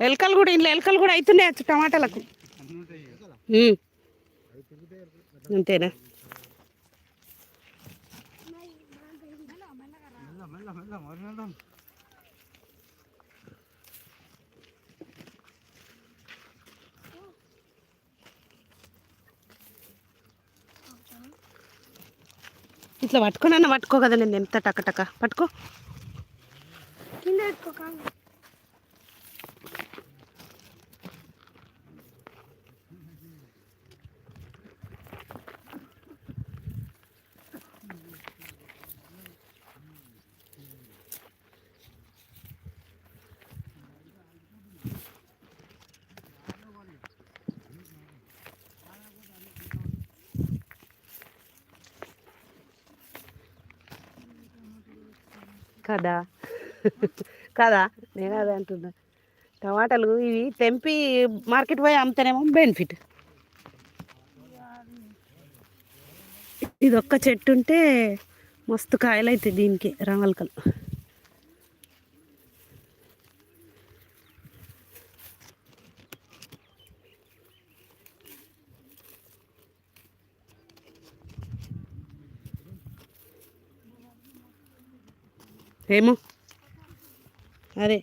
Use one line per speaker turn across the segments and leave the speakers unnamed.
ఎలకలు కూడా ఇంట్లో ఎలకలు కూడా అవుతున్నాయి టమాటాలకు. అంతేనా? ఇట్లా పట్టుకోనన్నా పట్టుకో కదా నేను ఎంత టక టక. పట్టుకో.
కింద
కదా? కదా? నేను అదే అంటున్నా. టమాటాలు ఇవి తెంపి మార్కెట్ పోయి అమ్ముతానేమో బెనిఫిట్. ఇది ఒక్క చెట్టు ఉంటే మస్తు కాయలు అవుతాయి దీనికి రామలకలు ఏమో. అదే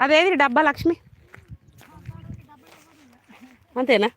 అదేది డబ్బా లక్ష్మి? అంతేనా?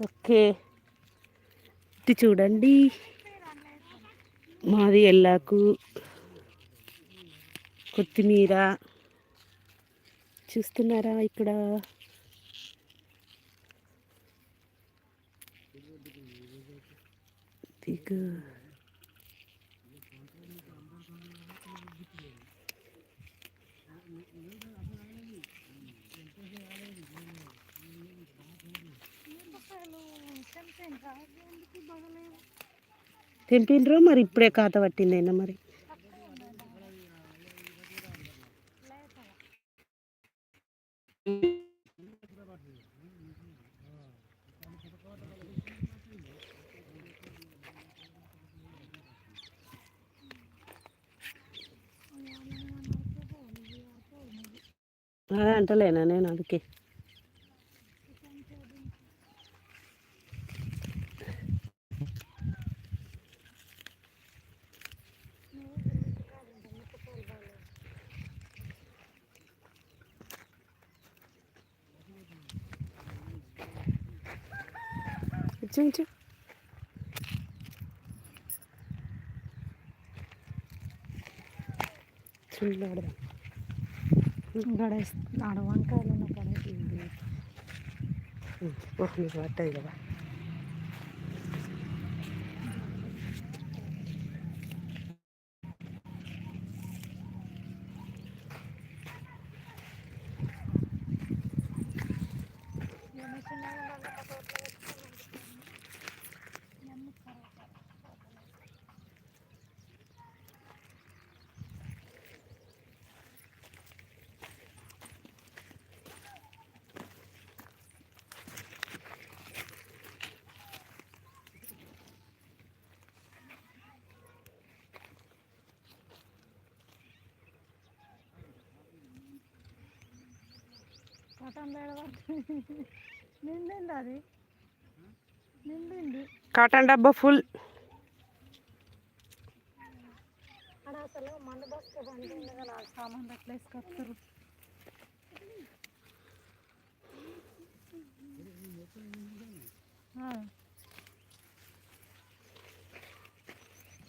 ఓకే. ఇది చూడండి. మాది ఎల్లాకు. కొత్తిమీర. చూస్తున్నారా ఇక్కడ? దిగు. తెంపిండ్రు మరి ఇప్పుడే కాత పట్టిందైనా మరి? అదే అంటలేనా నేను అందుకే.
ചോദിച്ചു ചുള്ളവിടെ ഇവിടെ നടവാൻ
കാലം എന്നൊക്കെ പറഞ്ഞു പാട്ടയില്ല
కాటన్ నిండింది అది. నిండింది.
కాటన్ డబ్బా ఫుల్.
అక్కడ అసలు మందు బస్సు బండి కదా సామాన్ అట్లా వేసుకొస్తారు? ఆ,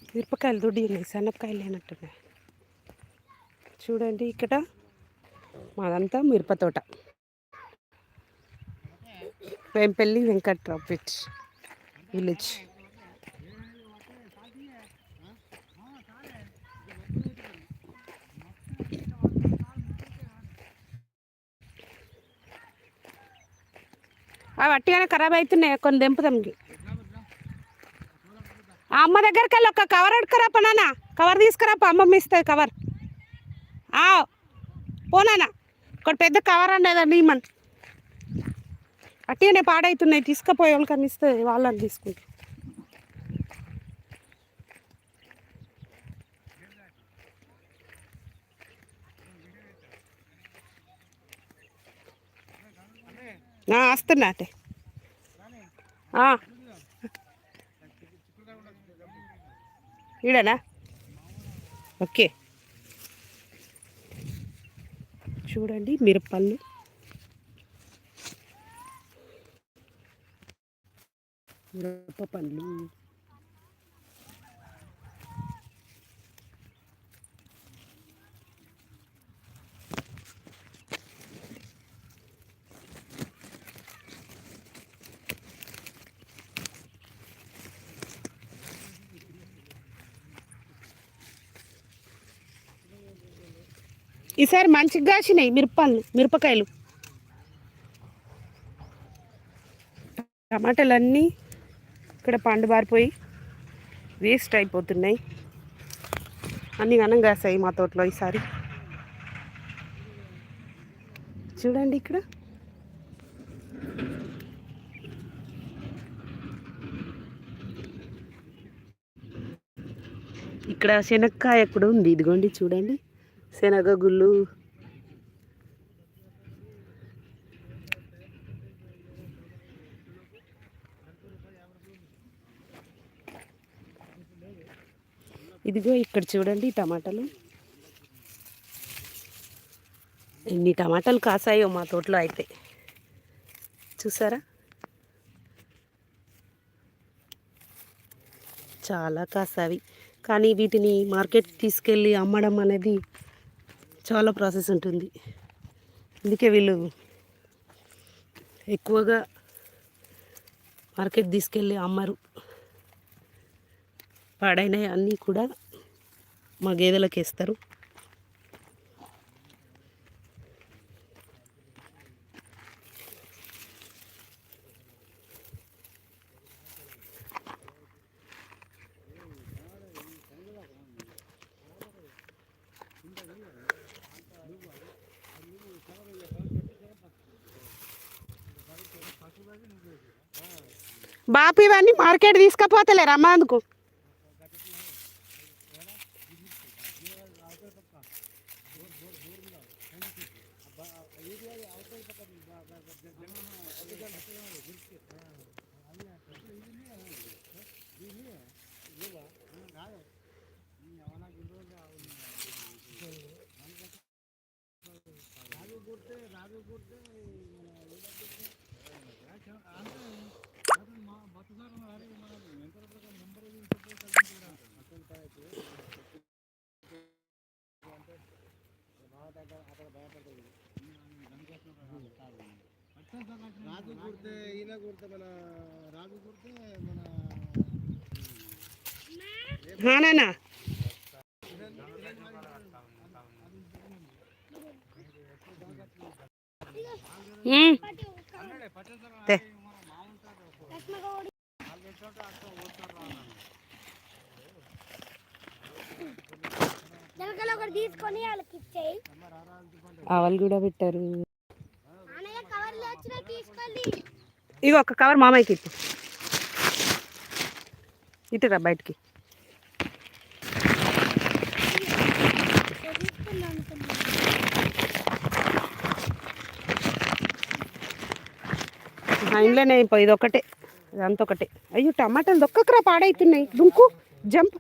మిరపకాయలు దుడ్డి ఉన్నాయి సన్నపకాయలు లేనట్టున్నాయి. చూడండి ఇక్కడ మాదంతా మిరప తోట. వేంపల్లి వెంకట్రావు పిట్ విలేజ్. అవి అట్టిగానే ఖరాబ్ అవుతున్నాయి కొన్ని దింపుదాం అమ్మ దగ్గరికి వెళ్ళి ఒక కవర్ అడుకురా నాన్న కవర్ తీసుకురాప అమ్మమ్మ ఇస్తుంది కవర్. పోనా ఇక్కడ పెద్ద కవర్ అనేదాన్ని ఇమ్మని అట్టిగానే పాడవుతున్నాయి తీసుకుపోయే వాళ్ళకని ఇస్తే వాళ్ళని తీసుకుంటారు. వస్తున్నా అటే ఈడనా? ఓకే. చూడండి మిరపళ్ళు. మిరప పండ్లు ఈసారి మంచిగా కాసినాయి మిరపలు మిరపకాయలు. టమాటాలన్నీ ఇక్కడ పండు బారిపోయి వేస్ట్ అయిపోతున్నాయి. అన్ని ఘనం కాసాయి మా తోటలో ఈసారి. చూడండి ఇక్కడ. ఇక్కడ శనక్కాయ కూడా ఉంది. ఇదిగోండి చూడండి. శనగ గుళ్ళు ఇదిగో ఇక్కడ చూడండి టమాటాలు. ఎన్ని టమాటాలు కాసాయో మా తోటలో అయితే. చూసారా? చాలా కాసావి. కానీ వీటిని మార్కెట్ తీసుకెళ్ళి అమ్మడం అనేది చాలా ప్రాసెస్ ఉంటుంది. అందుకే వీళ్ళు ఎక్కువగా మార్కెట్ తీసుకెళ్ళి అమ్మరు. పాడైనవి అన్నీ కూడా మా గేదెలకు వేస్తారు. బాపు ఇవన్నీ మార్కెట్ తీసుకపోతలేరు అమ్మేందుకు
రాజు కుడితే ఈయన కుడితే మన రాజు కుడితే మన
నానా తే
జలకలు ఒకటి తీసుకొని ఇచ్చేయి
ఆవలు కూడా పెట్టారు. ఇక ఒక కవర్ మామయ్యకి ఇటురా బయటికి. ఆ ఇంట్లోనే అయిపోయి ఇది ఒకటే ఇదంతా ఒకటే అయ్యో టమాటాలు దొక్కకరా పాడైతున్నాయి. దుంకు జంప్.